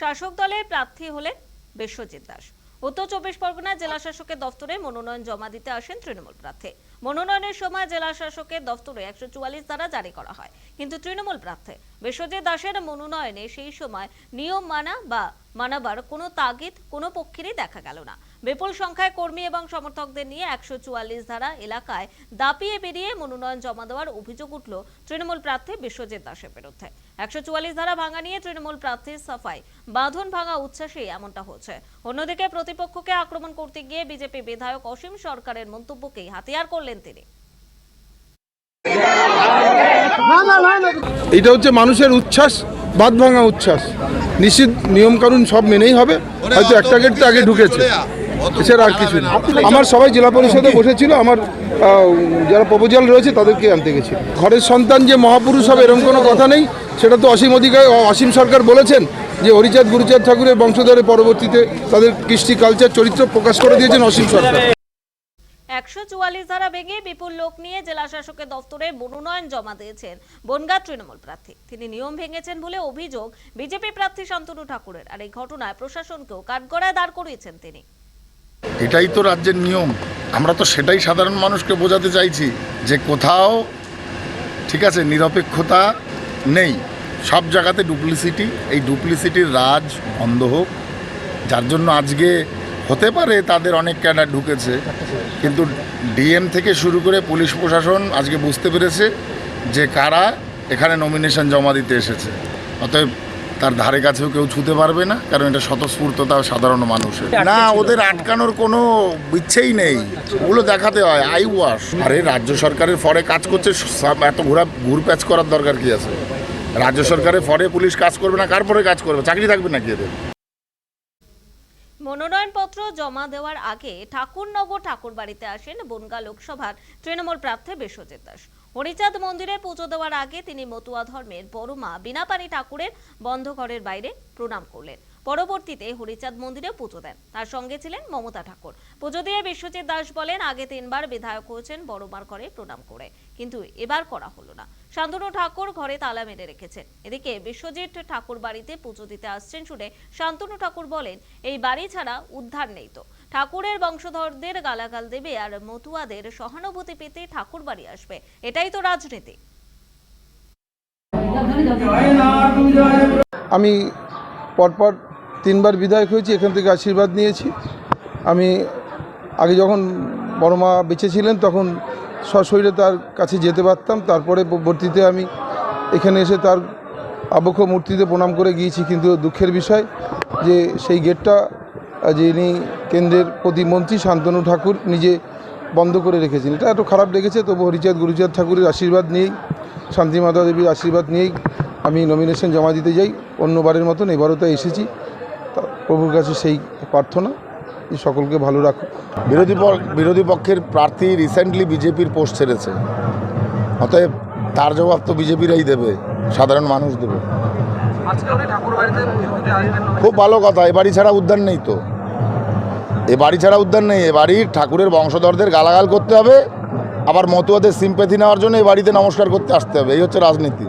শাসক দলের প্রার্থী হলেন বিশ্বজিৎ দাস। উত্তর চব্বিশ পরগনা জেলা শাসকের দফতরে মনোনয়ন জমা দিতে আসেন তৃণমূল প্রার্থী। মনোনয়নের সময় জেলা শাসকের দফতরে একশো চুয়াল্লিশ দ্বারা জারি করা হয়। কিন্তু তৃণমূল প্রার্থী বিশ্বজিৎ দাসের মনোনয়নে সেই সময় নিয়ম মানা বা মানাবার কোনো তাগিদ কোনো পক্ষেরই দেখা গেল না। বিপুল সংখ্যায় কর্মী এবং সমর্থকদের নিয়ে একশো চুয়াল্লিশ ধারা এলাকায় দাপিয়ে বেরিয়ে মনোনয়ন জমা দেওয়ার অভিযোগ উঠল তৃণমূল প্রার্থী বিশ্বজিৎ দাসের বিরুদ্ধে। একশো চুয়াল্লিশ ধারা ভাঙা নিয়ে তৃণমূল প্রার্থীর সাফাই বাঁধন ভাঙা উচ্ছ্বাসে এমনটা হচ্ছে। অন্যদিকে প্রতিপক্ষকে আক্রমণ করতে গিয়ে বিজেপি বিধায়ক অসীম সরকারের মন্তব্যকেই হাতিয়ার করলেন তিনি। এটা হচ্ছে মানুষের উচ্ছ্বাস বাদ ভাঙা উচ্ছ্বাস। নিশ্চিত নিয়মকানুন সব মেনেই হবে। হয়তো একটা গেট আগে ঢুকেছে। এছাড়া আর কিছু আমার সবাই জেলা পরিষদে বসেছিল, আমার যারা প্রপোজাল রয়েছে তাদেরকে আনতে গেছিল ঘরের সন্তান যে মহাপুরুষ হবে এরকম কোনো কথা নেই। সেটা তো অসীম অধিকার অসীম সরকার বলেছেন যে হরিচাঁদ, গুরুচাঁদ ঠাকুরের বংশধরের পরবর্তীতে তাদের কৃষ্টি কালচার চরিত্র প্রকাশ করে দিয়েছেন অসীম সরকার। একশো চুয়াল্লিশ ধারা ভেঙে বিপুল লোক নিয়ে জেলা শাসকের দফতরে মনোনয়ন জমা দিয়েছেন বনগাঁ তৃণমূল প্রার্থী। তিনি নিয়ম ভেঙেছেন বলে অভিযোগ বিজেপি প্রার্থী শান্তনু ঠাকুরের। আর এই ঘটনায় প্রশাসনকেও কাঠগড়ায় দাঁড় করিয়েছেন তিনি। এটাই তো রাজ্যের নিয়ম। আমরা তো সেটাই সাধারণ মানুষকে বোঝাতে চাইছি যে কোথাও, ঠিক আছে, নিরপেক্ষতা নেই। সব জায়গাতে ডুপ্লিসিটি এই ডুপ্লিসিটির রাজ বন্ধ হোক। যার জন্য আজকে হতে পারে তাদের অনেক ক্যাডার ঢুকেছে কিন্তু ডিএম থেকে শুরু করে পুলিশ প্রশাসন আজকে বুঝতে পেরেছে যে কারা এখানে নমিনেশন জমা দিতে এসেছে। অতএব তার ধারে কাছেও কেউ ছুতে পারবে না কারণ এটা স্বতঃস্ফূর্ততা সাধারণ মানুষের। না ওদের আটকানোর কোনো ইচ্ছেই নেই। ওগুলো দেখাতে হয় আই ওয়াশ। আরে রাজ্য সরকারের ফরে কাজ করছে সব এত ঘোরা ঘুরপ্যাচ করার দরকার কি আছে? রাজ্য সরকারের ফরে পুলিশ কাজ করবে না কার পরে কাজ করবে? চাকরি থাকবে নাকি এদের? মনোনয়নপত্র জমা দেওয়ার আগে ঠাকুরনগর ঠাকুরবাড়িতে আসেন বনগাঁ লোকসভার তৃণমূল প্রার্থী বিশ্বজিৎ দাস। হরিচাঁদ মন্দিরে পুজো দেওয়ার আগে তিনি মতুয়া ধর্মের বড় মা বিনাপানি ঠাকুরের বন্ধ ঘরের বাইরে প্রণাম করলেন। পরবর্তীতে হরিচাঁদ মন্দিরে পুজো দেন। তার সঙ্গে ছিলেন মমতা ঠাকুর। পুজো দিয়ে বিশ্বজিৎ দাস বলেন, আগে তিনবার বিধায়ক হয়েছেন, বড়মার ঘরে প্রণাম করে। কিন্তু এবার করা হলো না। শান্তনু ঠাকুর ঘরে তালা মেরে রেখেছেন। এদিকে বিশ্বজিৎ ঠাকুর বাড়িতে পুজো দিতে আসছেন শুনে শান্তনু ঠাকুর বলেন, এই বাড়ি ছাড়া উদ্ধার নেই তো। ঠাকুরের বংশধরদের গালাগাল দেবে আর মতুয়াদের সহানুভূতি পেতে ঠাকুর বাড়ি আসবে। এটাই তো রাজনীতি। আমি পরপর তিনবার বিধায়ক হয়েছি, এখান থেকে আশীর্বাদ নিয়েছি। আমি আগে যখন বড় মা বেঁচে ছিলেন, তখন সশরীরে তার কাছে যেতে পারতাম। তারপরে পরবর্তীতে আমি এখানে এসে তার আবক্ষ মূর্তিতে প্রণাম করে গিয়েছি। কিন্তু দুঃখের বিষয় যে সেই গেটটা যিনি কেন্দ্রের প্রতিমন্ত্রী শান্তনু ঠাকুর নিজে বন্ধ করে রেখেছেন। এটা একটু খারাপ লেগেছে তবু হরিচাঁদ, গুরুচাঁদ ঠাকুরের আশীর্বাদ নিয়েই শান্তি মাতা দেবীর আশীর্বাদ নিয়েই আমি নমিনেশন জমা দিতে যাই। অন্যবারের মতন এবারও তো এসেছি। তা প্রভুর কাছে সেই প্রার্থনা। সকলকে ভালো রাখুক। বিরোধী বিরোধী পক্ষের প্রার্থী রিসেন্টলি বিজেপির পোস্ট ছেড়েছে। অতএব তার জবাব তো বিজেপিরাই দেবে, সাধারণ মানুষ দেবে। খুব ভালো কথা, এ বাড়ি ছাড়া উদ্যান নেই তো। এ বাড়ি ছাড়া উদ্যান নেই, এ বাড়ির ঠাকুরের বংশধরদের গালাগাল করতে হবে, আবার মতুয়াদের সিম্পেথি নেওয়ার জন্য এই বাড়িতে নমস্কার করতে আসতে হবে, এই হচ্ছে রাজনীতি।